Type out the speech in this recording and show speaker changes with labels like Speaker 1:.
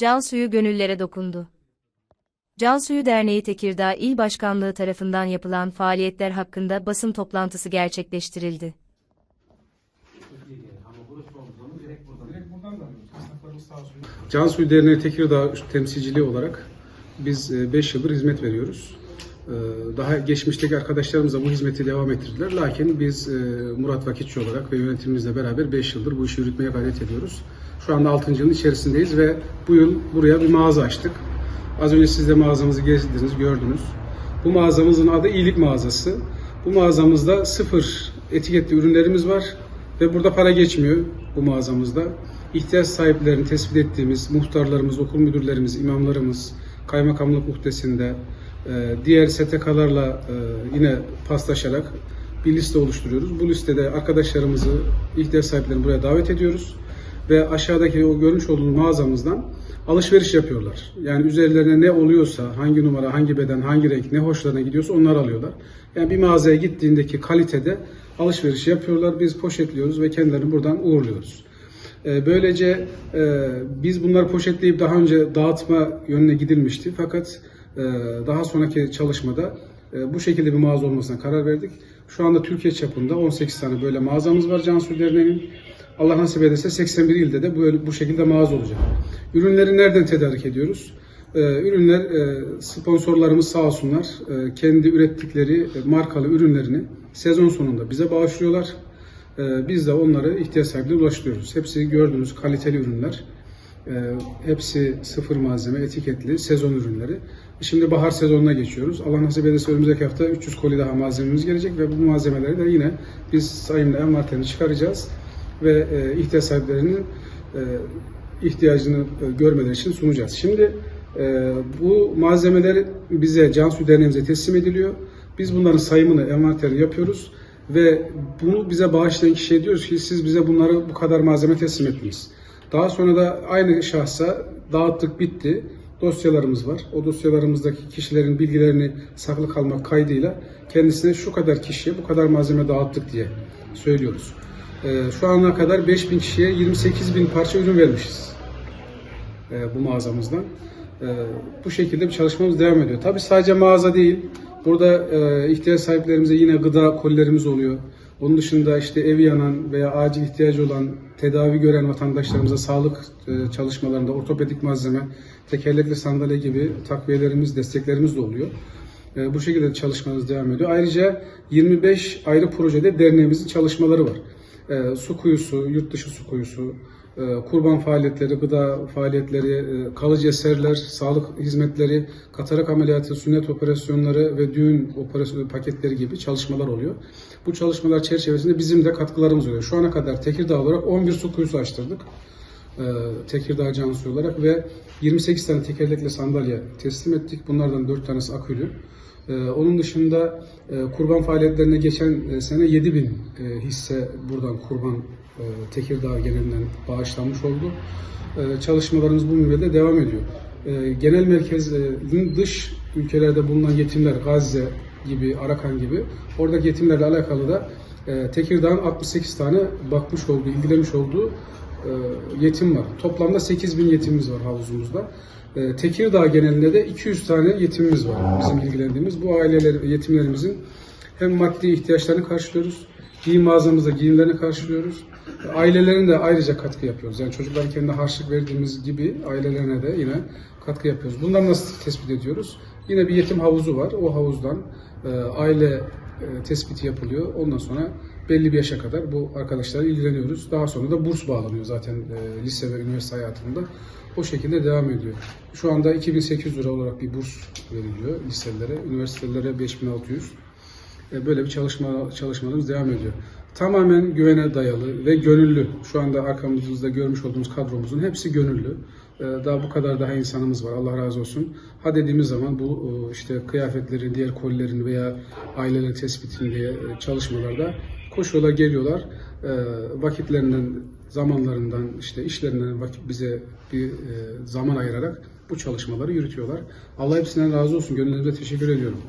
Speaker 1: Can Suyu gönüllere dokundu. Can Suyu Derneği Tekirdağ İl Başkanlığı tarafından yapılan faaliyetler hakkında basın toplantısı gerçekleştirildi.
Speaker 2: Cansuyu Derneği Tekirdağ temsilciliği olarak biz 5 yıldır hizmet veriyoruz. E, Daha geçmişteki arkadaşlarımız da bu hizmeti devam ettirdiler. Lakin biz e, Murat Vakitçi olarak ve yönetimimizle beraber 5 yıldır bu işi yürütmeye gayret ediyoruz. Şu anda 6. yılın içerisindeyiz ve bu yıl buraya bir mağaza açtık. Az önce siz de mağazamızı gezdiniz, gördünüz. Bu mağazamızın adı İyilik Mağazası. Bu mağazamızda sıfır etiketli ürünlerimiz var ve burada para geçmiyor bu mağazamızda. İhtiyaç sahiplerini tespit ettiğimiz muhtarlarımız, okul müdürlerimiz, imamlarımız, kaymakamlık muhtesinde diğer STK'larla e, yine paslaşarak bir liste oluşturuyoruz. Bu listede arkadaşlarımızı, ihtiyaç sahiplerini buraya davet ediyoruz ve aşağıdaki o görmüş olduğunuz mağazamızdan alışveriş yapıyorlar. Yani üzerlerine ne oluyorsa, hangi numara, hangi beden, hangi renk, ne hoşlarına gidiyorsa onları alıyorlar. Yani bir mağazaya gittiğindeki kalitede alışveriş yapıyorlar. Biz poşetliyoruz ve kendilerini buradan uğurluyoruz. Ee, Böylece e, biz bunları poşetleyip daha önce dağıtma yönüne gidilmişti. Fakat daha sonraki çalışmada e, bu şekilde bir mağaza olmasına karar verdik. Şu anda Türkiye çapında 18 tane böyle mağazamız var Cansu Derneği'nin. Allah nasip ederse 81 ilde de böyle bu şekilde mağaza olacak. Ürünleri nereden tedarik ediyoruz? Ee, ürünler e, sponsorlarımız sağ olsunlar e, kendi ürettikleri markalı ürünlerini sezon sonunda bize bağışlıyorlar. E, biz de onları ihtiyaç sahiplerine ulaştırıyoruz. Hepsi gördüğünüz kaliteli ürünler. Hepsi sıfır malzeme, etiketli sezon ürünleri. Şimdi bahar sezonuna geçiyoruz. Allah nasip ederse önümüzdeki hafta 300 koli daha malzememiz gelecek ve bu malzemeleri de yine biz sayımla envanterini çıkaracağız ve e, ihtiyaç sahiplerinin e, ihtiyacını e, görmeleri için sunacağız. Şimdi e, bu malzemeler bize Cansu Derneğimize teslim ediliyor. Biz bunların sayımını, envanterini yapıyoruz ve bunu bize bağışlayan kişiye diyoruz ki siz bize bunları bu kadar malzeme teslim ettiniz. Daha sonra da aynı şahsa dağıttık bitti. Dosyalarımız var. O dosyalarımızdaki kişilerin bilgilerini saklı kalmak kaydıyla kendisine şu kadar kişiye bu kadar malzeme dağıttık diye söylüyoruz. Ee, şu ana kadar 5000 kişiye 28 bin parça ürün vermişiz e, bu mağazamızdan. E, bu şekilde bir çalışmamız devam ediyor. Tabii sadece mağaza değil. Burada e, ihtiyaç sahiplerimize yine gıda kolilerimiz oluyor. Onun dışında işte evi yanan veya acil ihtiyacı olan tedavi gören vatandaşlarımıza sağlık e, çalışmalarında ortopedik malzeme, tekerlekli sandalye gibi takviyelerimiz, desteklerimiz de oluyor. E, bu şekilde çalışmamız devam ediyor. Ayrıca 25 ayrı projede derneğimizin çalışmaları var. E, su kuyusu, yurt dışı su kuyusu, kurban faaliyetleri, gıda faaliyetleri, e, kalıcı eserler, sağlık hizmetleri, katarak ameliyatı, sünnet operasyonları ve düğün operasyon paketleri gibi çalışmalar oluyor. Bu çalışmalar çerçevesinde bizim de katkılarımız oluyor. Şu ana kadar Tekirdağ olarak 11 su kuyusu açtırdık. E, Tekirdağ Cansu olarak ve 28 tane tekerlekli sandalye teslim ettik. Bunlardan 4 tanesi akülü. Ee, onun dışında e, kurban faaliyetlerine geçen e, sene 7 bin e, hisse buradan kurban e, Tekirdağ genelinden bağışlanmış oldu. E, çalışmalarımız bu minvalde devam ediyor. E, genel merkezin dış ülkelerde bulunan yetimler, Gazze gibi, Arakan gibi, oradaki yetimlerle alakalı da e, Tekirdağ'ın 68 tane bakmış olduğu, ilgilenmiş olduğu e, yetim var. Toplamda 8 bin yetimimiz var havuzumuzda. E, Tekirdağ genelinde de 200 tane yetimimiz var bizim ilgilendiğimiz. Bu aileler, yetimlerimizin hem maddi ihtiyaçlarını karşılıyoruz, giyim mağazamızda giyimlerini karşılıyoruz. Ailelerin de ayrıca katkı yapıyoruz. Yani çocukların kendine harçlık verdiğimiz gibi ailelerine de yine katkı yapıyoruz. Bunları nasıl tespit ediyoruz? Yine bir yetim havuzu var. O havuzdan e, aile e, tespiti yapılıyor. Ondan sonra belli bir yaşa kadar bu arkadaşlarla ilgileniyoruz. Daha sonra da burs bağlanıyor zaten e, lise ve üniversite hayatında. O şekilde devam ediyor. Şu anda 2800 lira olarak bir burs veriliyor liselere, üniversitelere 5600. E, Böyle bir çalışma çalışmalarımız devam ediyor. Tamamen güvene dayalı ve gönüllü. Şu anda arkamızda görmüş olduğumuz kadromuzun hepsi gönüllü. E, Daha bu kadar daha insanımız var. Allah razı olsun. Ha dediğimiz zaman bu e, işte kıyafetlerin, diğer kolilerin veya ailelerin tespitini diye e, çalışmalarda koşuyorlar, geliyorlar. E, Vakitlerinden, zamanlarından, işte işlerinden vakit bize bir e, zaman ayırarak bu çalışmaları yürütüyorlar. Allah hepsinden razı olsun. Gönüllerine teşekkür ediyorum.